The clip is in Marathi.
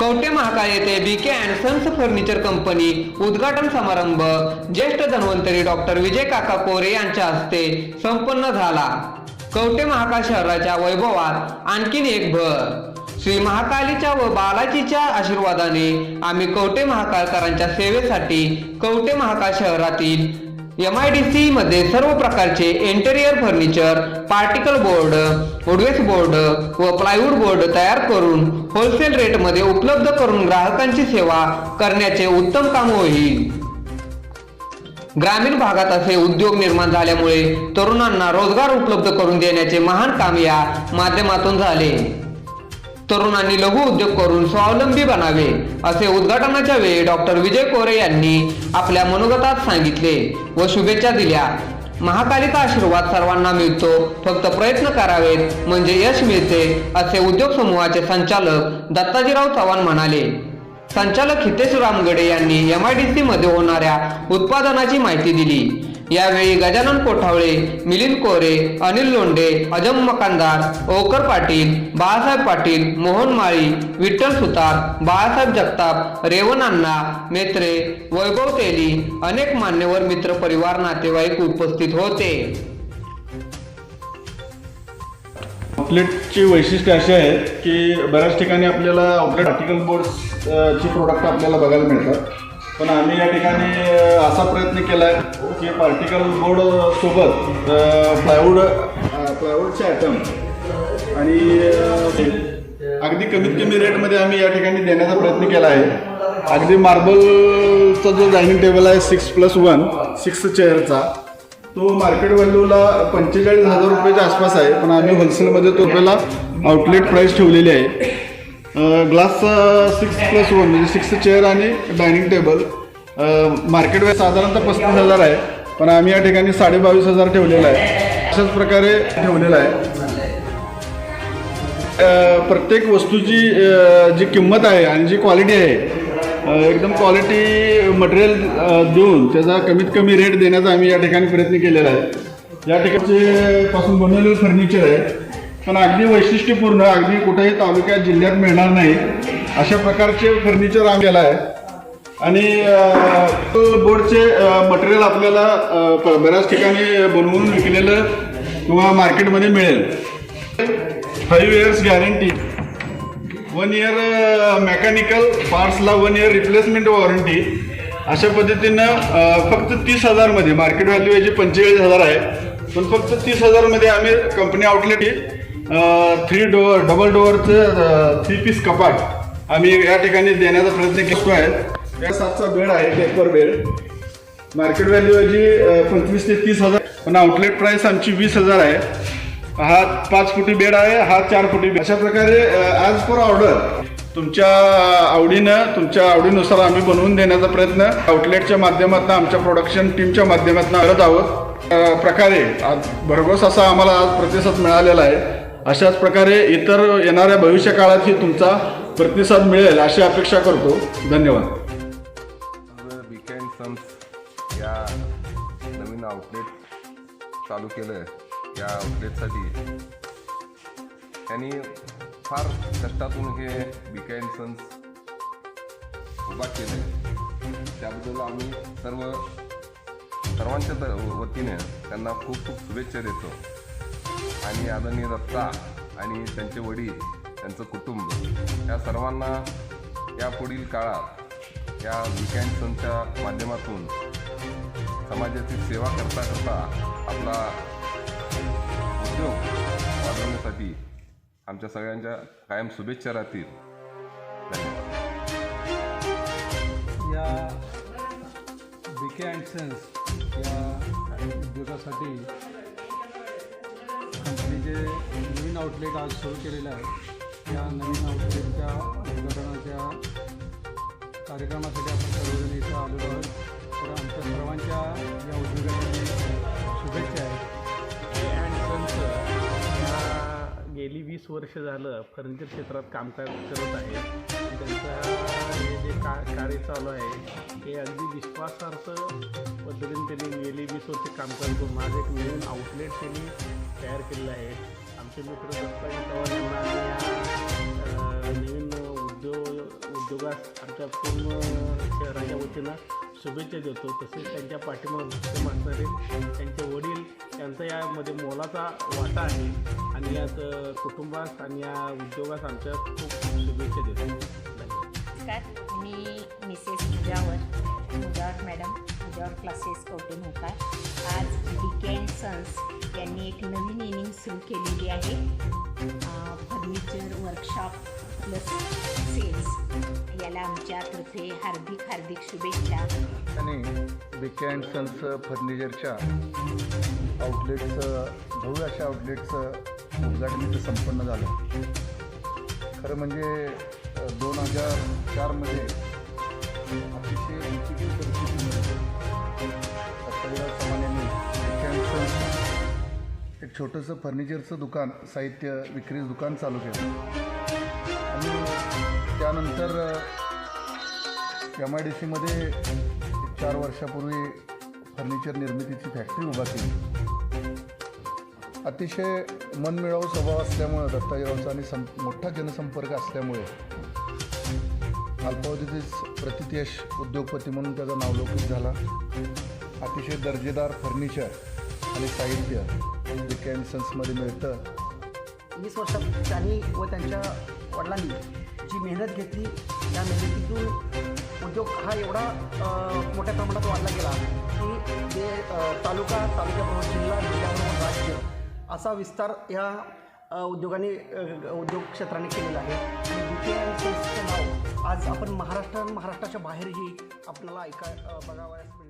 कवटे महाकाळ येथे B K and sons furniture company उद्घाटन समारंभ. ज्येष्ठ धन्वंतरी डॉक्टर विजय काका कोरे यांच्या हस्ते संपन्न झाला. कवटे महाकाळ शहराच्या वैभवात आणखीन एक भर. श्री महाकालीच्या व बालाजीच्या आशीर्वादाने आम्ही कवटे महाकाळकरांच्या सेवेसाठी कवटे महाकाळ शहरातील एम आय डी सी मध्ये सर्व प्रकारचे इंटेरियर फर्निचर पार्टिकल बोर्ड वुडवेस बोर्ड व प्लायवूड बोर्ड तयार करून होलसेल रेटमध्ये उपलब्ध करून ग्राहकांची सेवा करण्याचे उत्तम काम होईल. ग्रामीण भागात असे उद्योग निर्माण झाल्यामुळे तरुणांना रोजगार उपलब्ध करून देण्याचे महान काम या माध्यमातून झाले. तरुणांनी लघु उद्योग करून स्वावलंबी बनावे असे उद्घाटनाच्या वेळी डॉक्टर विजय कोरे यांनी आपल्या मनोगतात सांगितले व शुभेच्छा दिल्या. महाकालीचा आशीर्वाद सर्वांना मिळतो फक्त प्रयत्न करावेत म्हणजे यश मिळते असे उद्योग समूहाचे संचालक दत्ताजीराव चव्हाण म्हणाले. संचालक हितेश रामगडे यांनी एम आय डी सी मध्ये होणाऱ्या उत्पादनाची माहिती दिली. यावेळी गजानन कोठावळे मिलिंद कोरे अनिल लोंढे अजम मकानदार ओकर पाटील बाळासाहेब पाटील मोहन माळी विठ्ठल सुतार बाळासाहेब जगताप रेवण अण्णा मेत्रे वैभव तेली अनेक मान्यवर मित्र परिवार नातेवाईक उपस्थित होते. आउटलेटची वैशिष्ट्य अशी आहेत की बऱ्याच ठिकाणी आपल्याला आउटलेट आर्टिकल बोर्ड्स ची प्रोडक्ट आपल्याला बघायला मिळतात. पण आम्ही या ठिकाणी असा प्रयत्न केला आहे की पार्टिकल बोर्ड सोबत प्लायवूड प्लायवूडचे आयटम आणि अगदी कमीत कमी रेटमध्ये आम्ही या ठिकाणी देण्याचा प्रयत्न केला आहे. अगदी मार्बलचा जो डायनिंग टेबल आहे सिक्स प्लस वन सिक्स चेअरचा तो मार्केट व्हॅल्यूला पंचेचाळीस हजार रुपयाच्या आसपास आहे. पण आम्ही होलसेलमध्ये तो आपल्याला आउटलेट प्राईस ठेवलेली आहे. ग्लास सिक्स प्लस वन म्हणजे सिक्स चेअर आणि डायनिंग टेबल मार्केट वेळ साधारणतः पस्तीस हजार आहे पण आम्ही या ठिकाणी साडे बावीस हजार ठेवलेला आहे. अशाच प्रकारे ठेवलेला आहे. प्रत्येक वस्तूची जी किंमत आहे आणि जी क्वालिटी आहे एकदम क्वालिटी मटेरियल देऊन त्याचा कमीत कमी रेट देण्याचा आम्ही या ठिकाणी प्रयत्न केलेला आहे. या ठिकाणचे पासून बनवलेलं फर्निचर आहे. पण अगदी वैशिष्ट्यपूर्ण अगदी कुठेही तालुक्यात जिल्ह्यात मिळणार नाही. अशा प्रकारचे फर्निचर आम्ही केलं आहे. आणि तो बोर्डचे मटेरियल आपल्याला प- बऱ्याच ठिकाणी बनवून विकलेलं किंवा मार्केटमध्ये मिळेल. Five years guarantee one year mechanical पार्ट्सला one year replacement warranty अशा पद्धतीनं फक्त तीस हजारमध्ये मार्केट व्हॅल्यू याची पंचेचाळीस हजार आहे. पण फक्त तीस हजारमध्ये आम्ही company outlet three door double डोअरचं थ्री पीस कपाट. आम्ही या ठिकाणी देण्याचा प्रयत्न केलो आहे. या सातचा बेड आहे पेपर बेड. मार्केट व्हॅल्यू याची पंचवीस ते तीस हजार. पण आउटलेट प्राईस आमची वीस हजार आहे. हा पाच फुटी बेड आहे हा चार फुटी बेड. अशा प्रकारे ॲज पर ऑर्डर तुमच्या आवडीनं तुमच्या आवडीनुसार आम्ही बनवून देण्याचा प्रयत्न आउटलेटच्या माध्यमातून आमच्या प्रोडक्शन टीमच्या माध्यमातून करत आहोत. प्रकारे आज भरघोस असा आम्हाला आज प्रतिसाद मिळालेला आहे. अशाच प्रकारे इतर येणाऱ्या भविष्य काळातही तुमचा प्रतिसाद मिळेल अशी अपेक्षा करतो. धन्यवाद. बी के या नवीन आउटलेट चालू केलं आहे या आउटलेटसाठी त्यांनी फार कष्टातून हे बी सन्स उभा केलं त्याबद्दल आम्ही सर्व सर्वांच्या वतीने त्यांना खूप खूप शुभेच्छा देतो. आणि आदरणीय दत्ता आणि त्यांचे वडील त्यांचं कुटुंब या सर्वांना या पुढील काळात या विकँड सनच्या माध्यमातून समाजाची सेवा करता करता आपला उद्योग वाढवण्यासाठी आमच्या सगळ्यांच्या कायम शुभेच्छा राहतील. या बी के अँड या उद्योगासाठी कंपनीचे नवीन आउटलेट आज सुरू केलेलं आहे या नवीन आउटलेटच्या उद्घाटनाच्या कार्यक्रमासाठी आपण सर्वजण इथं आलेलो आहोत. तर आमच्या सर्वांच्या या गेली वीस वर्ष झालं फर्निचर क्षेत्रात कामकाज करत आहे. आणि त्यांचं हे जे का कार्य चालू आहे हे अगदी विश्वासार्थ पद्धतीने त्यांनी गेली वीस वर्ष कामकाज करून माझं एक नवीन आउटलेट त्यांनी तयार केलेलं आहे. आमचे मित्र दत्ताजी यांना आम्ही नवीन उद्योग उद्योगास आमच्या पूर्ण शहराच्या वतीनं शुभेच्छा देतो. तसेच त्यांच्या पाठीमागे भक्कम असणारे त्यांचे वडील त्यांचा यामध्ये मोलाचा वाटा आहे आणि यात कुटुंबास आणि या उद्योगास आमच्या खूप शुभेच्छा देतो. नमस्कार. मी Mrs Pujawar Mujawar madam Pujawar classes Kavathe मोकार आज डिकेंड सन्स यांनी एक नवीन इनिंग सुरू केलेली आहे. फर्निचर वर्कशॉप प्लस सेल्स याला आमच्यातर्फे हार्दिक हार्दिक शुभेच्छा. आणि बिके अँड सन्स फर्निचरच्या आउटलेटचं भव्य अशा आउटलेटचं उद्घाटन इथं संपन्न झालं. खरं म्हणजे दोन हजार चारमध्ये अतिशय उंचीची परिस्थितीमध्ये दत्ताजीराव एक छोटंसं फर्निचरचं दुकान साहित्य विक्री दुकान चालू केलं. त्यानंतर एम आय डी सीमध्ये चार वर्षापूर्वी फर्निचर निर्मितीची फॅक्टरी उभा केली. अतिशय मनमिळावू स्वभाव असल्यामुळं दत्ताजीरावचा आणि सं मोठा जनसंपर्क असल्यामुळे अल्पावधीतच प्रतियश उद्योगपती म्हणून त्याचा नावलौकिक झाला. अतिशय दर्जेदार फर्निचर आणि साहित्य जे अँड मिळतं. वीस वर्षात त्यांनी व त्यांच्या वडिलांनी जी मेहनत घेतली त्या मेहनतीतून उद्योग हा एवढा मोठ्या प्रमाणात वाढला गेला की ते तालुका तालुका तालुक्याबरोबर जिल्हा जिल्ह्याबरोबर राज्य असा विस्तार या उद्योगाने उद्योग क्षेत्राने केलेला आहे. आणि बी नाव आज आपण महाराष्ट्र आणि महाराष्ट्राच्या बाहेरही आपल्याला ऐका बघावयास मिळतं